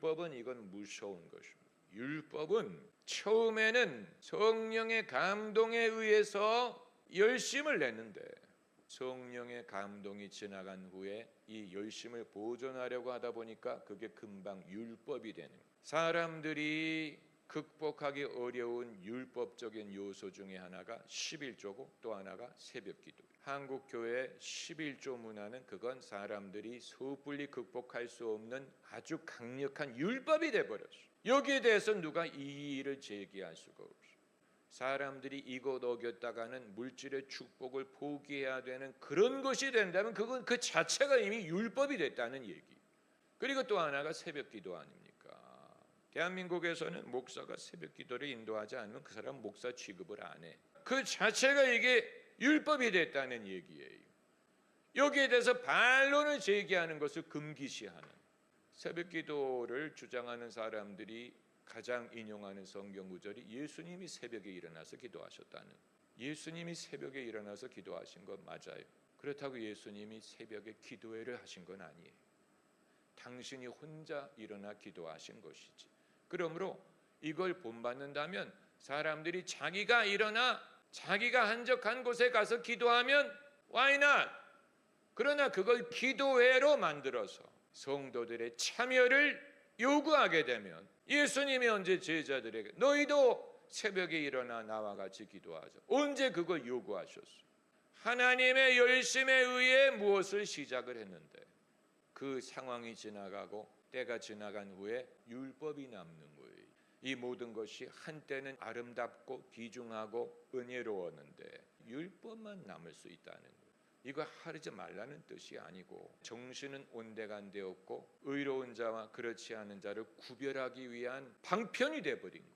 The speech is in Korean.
율법은 이건 무서운 것입니다. 율법은 처음에는 성령의 감동에 의해서 열심을 냈는데 성령의 감동이 지나간 후에 이 열심을 보존하려고 하다 보니까 그게 금방 율법이 되는. 사람들이 극복하기 어려운 율법적인 요소 중에 하나가 11조고 또 하나가 새벽기도. 한국 교회 11조 문화는 그건 사람들이 섣불리 극복할 수 없는 아주 강력한 율법이 돼 버렸어. 여기에 대해서 누가 이의를 제기할 수가 없어. 사람들이 이것 어겼다가는 물질의 축복을 포기해야 되는 그런 것이 된다면 그건 그 자체가 이미 율법이 됐다는 얘기. 그리고 또 하나가 새벽 기도 아닙니까? 대한민국에서는 목사가 새벽 기도를 인도하지 않으면 그 사람 목사 취급을 안 해. 그 자체가 이게 율법이 됐다는 얘기예요. 여기에 대해서 반론을 제기하는 것을 금기시하는 새벽 기도를 주장하는 사람들이 가장 인용하는 성경 구절이 예수님이 새벽에 일어나서 기도하셨다는 예수님이 새벽에 일어나서 기도하신 건 맞아요. 그렇다고 예수님이 새벽에 기도회를 하신 건 아니에요. 당신이 혼자 일어나 기도하신 것이지. 그러므로 이걸 본받는다면 사람들이 자기가 일어나 자기가 한적한 곳에 가서 기도하면 why not? 그러나 그걸 기도회로 만들어서 성도들의 참여를 요구하게 되면 예수님이 언제 제자들에게 너희도 새벽에 일어나 나와 같이 기도하자. 언제 그걸 요구하셨어? 하나님의 열심에 의해 무엇을 시작을 했는데 그 상황이 지나가고 때가 지나간 후에 율법이 남는 거예요. 이 모든 것이 한때는 아름답고 귀중하고 은혜로웠는데 율법만 남을 수 있다는 거예요. 이거 하르지 말라는 뜻이 아니고 정신은 온데간데없고 의로운 자와 그렇지 않은 자를 구별하기 위한 방편이 돼 버린 거예요.